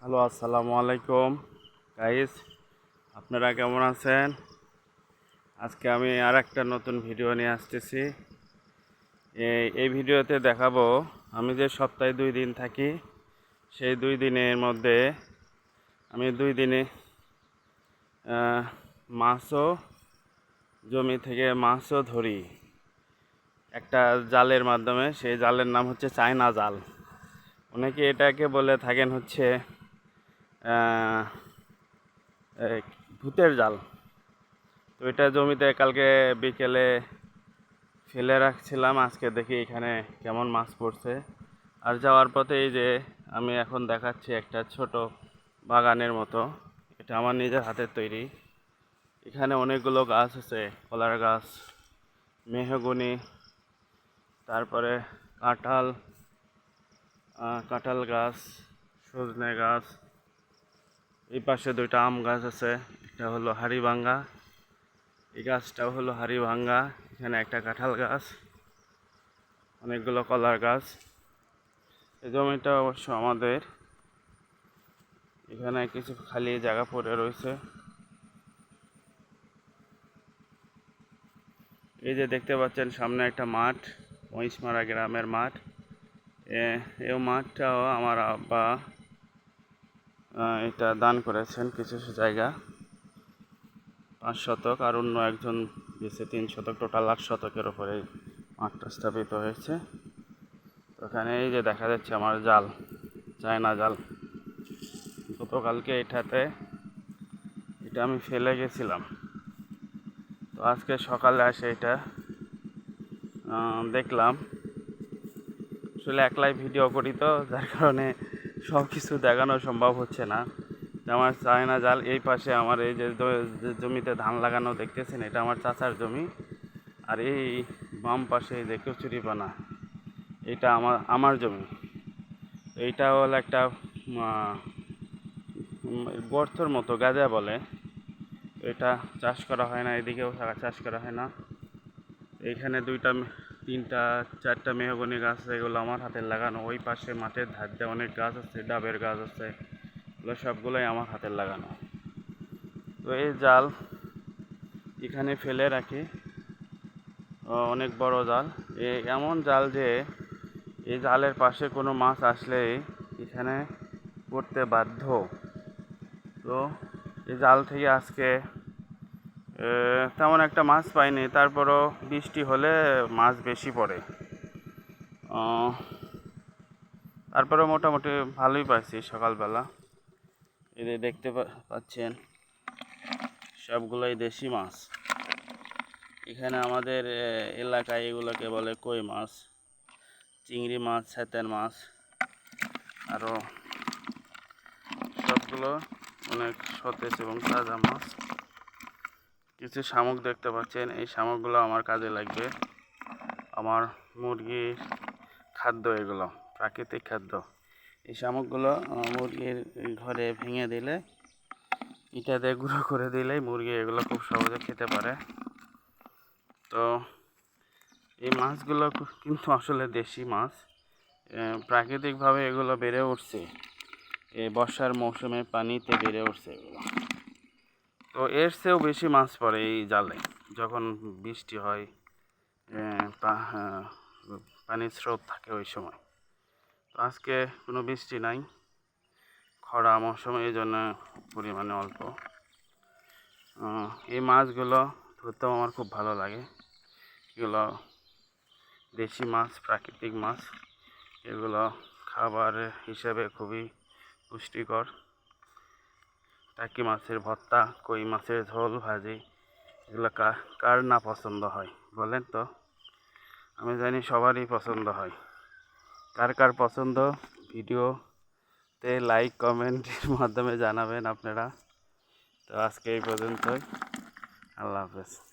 Hello, আসসালামু আলাইকুম। Guys আপনারা কেমন আছেন? আজকে আমি আর একটা নতুন ভিডিও নিয়ে আসতেছি। এই ভিডিওতে দেখাবো, আমি যে সপ্তাহে দুই দিন থাকি, সেই দুই দিনের মধ্যে আমি দুই দিনে মাছও, জমি থেকে মাছও ধরি। একটা জালের মাধ্যমে, সেই জালের নাম হচ্ছে চায়না জাল। অনেকে এটাকে বলে থাকেন হচ্ছে ভূতের জাল। তো এটা জমিতে কালকে বিকেলে ফেলে রাখছিলাম। আজকে দেখি এখানে কেমন মাছ পড়ছে। আর যাওয়ার পথে এই যে আমি এখন দেখাচ্ছি একটা ছোট বাগানের মতো। এটা আমার নিজের হাতের তৈরি। এখানে অনেকগুলো গাছ আছে, কলার গাছ, মেহগুনি, তারপরে কাঁঠাল কাঁঠাল গাছ, সজনে গাছ এই পাশে দুইটা আম গাছ আছে, এটা হলো হাড়িভাঙ্গা। এই গাছটাও হলো হাড়িভাঙ্গা, এখানে একটা কাঁঠাল গাছ, অনেকগুলো কলার গাছ। এই জমিটা অবশ্য আমাদের। এখানে কিছু খালি জায়গা পড়ে রয়েছে। এই যে দেখতে পাচ্ছেন, সামনে একটা মাঠ, মহিষমারা গ্রামের মাঠ। এ- এই মাঠটাও আমার আব্বা এটা দান করেছেন কিছু জায়গা। পাঁচ শতক আর অন্য একজন দিয়েছে তিন শতক, টোটাল আট শতকের ওপরে মাঠটা স্থাপিত হয়েছে। ওখানে এই যে দেখা যাচ্ছে আমার জাল, চায়না জাল। গতকালকে এটাতে, এটা আমি ফেলে গেছিলাম। তো আজকে সকালে আসে এটা দেখলাম। আসলে একলাই ভিডিও করি তো, যার কারণে সব কিছু দেখানো সম্ভব হচ্ছে না। আমার চায়না জাল এই পাশে আমার এই যে জমিতে ধান লাগানো দেখতেছেন, এটা আমার চাচার জমি। আর এই বাম পাশে যে কচুরিপানা এটা আমার আমার জমি। এইটা হলো একটা গর্তর মতো গাঁজা বলে। এটা চাষ করা হয় না, এদিকেও চাষ করা হয় না। এইখানে দুইটা তিনটা, চারটা মেহগনি গাছ আছে, এগুলো আমার হাতে লাগানো। ওই পাশে মাঠের ধার দিয়ে অনেক গাছ আছে, ডাবের গাছ আছে, এগুলো সবগুলোই আমার হাতের লাগানো। তো এই জাল এখানে ফেলে রাখি। অনেক বড় জাল। এমন জাল যে এই জালের পাশে কোনো মাছ আসলেই এখানে পড়তে বাধ্য। তো এই জাল থেকে আজকে তেমন একটা মাছ পাইনি। তারপরও বৃষ্টি হলে মাছ বেশি পড়ে। আহ, তারপরেও মোটামুটি ভালোই পাইছি সকালবেলা। এদের দেখতে পাচ্ছেন সবগুলোই দেশি মাছ। এখানে আমাদের এলাকায় এগুলোকে বলে কই মাছ চিংড়ি মাছ ছাতের মাছ আরও সবগুলো অনেক সতেজ এবং তাজা মাছ। কিছু শামুক দেখতে পাচ্ছেন। এই শামুকগুলো আমার কাজে লাগবে। আমার মুরগির খাদ্য এগুলো, প্রাকৃতিক খাদ্য। এই শামুকগুলো মুরগির ঘরে ভেঙে দিলে, ইটা দিয়ে গুঁড়ো করে দিলেই মুরগি এগুলো খুব সহজে খেতে পারে। তো, এই মাছগুলো কিন্তু আসলে দেশি মাছ। প্রাকৃতিকভাবে এগুলো বেড়ে উঠছে। এই বর্ষার মৌসুমে পানিতে বেড়ে উঠছে এগুলো। তো এর চেয়েও বেশি মাছ পড়ে এই জালে। যখন বৃষ্টি হয় এ, পানির স্রোত থাকে ওই সময়। তো আজকে কোনো বৃষ্টি নাই খরা মৌসুম এই জন্য পরিমাণে অল্প। এই মাছগুলো ধরতেও আমার খুব ভালো লাগে। এগুলো দেশি মাছ প্রাকৃতিক মাছ। এগুলো খাবার হিসেবে খুবই পুষ্টিকর। টাকি মাছের ভর্তা, কই মাছের ঝোল, ভাজি, এগুলো কার না পছন্দ হয়, বলেন তো? আমি জানি সবারই পছন্দ হয়। কার কার পছন্দ? ভিডিওতে লাইক কমেন্টের মাধ্যমে জানাবেন আপনারা। তো আজকে এই পর্যন্তই। আল্লাহ হাফেজ।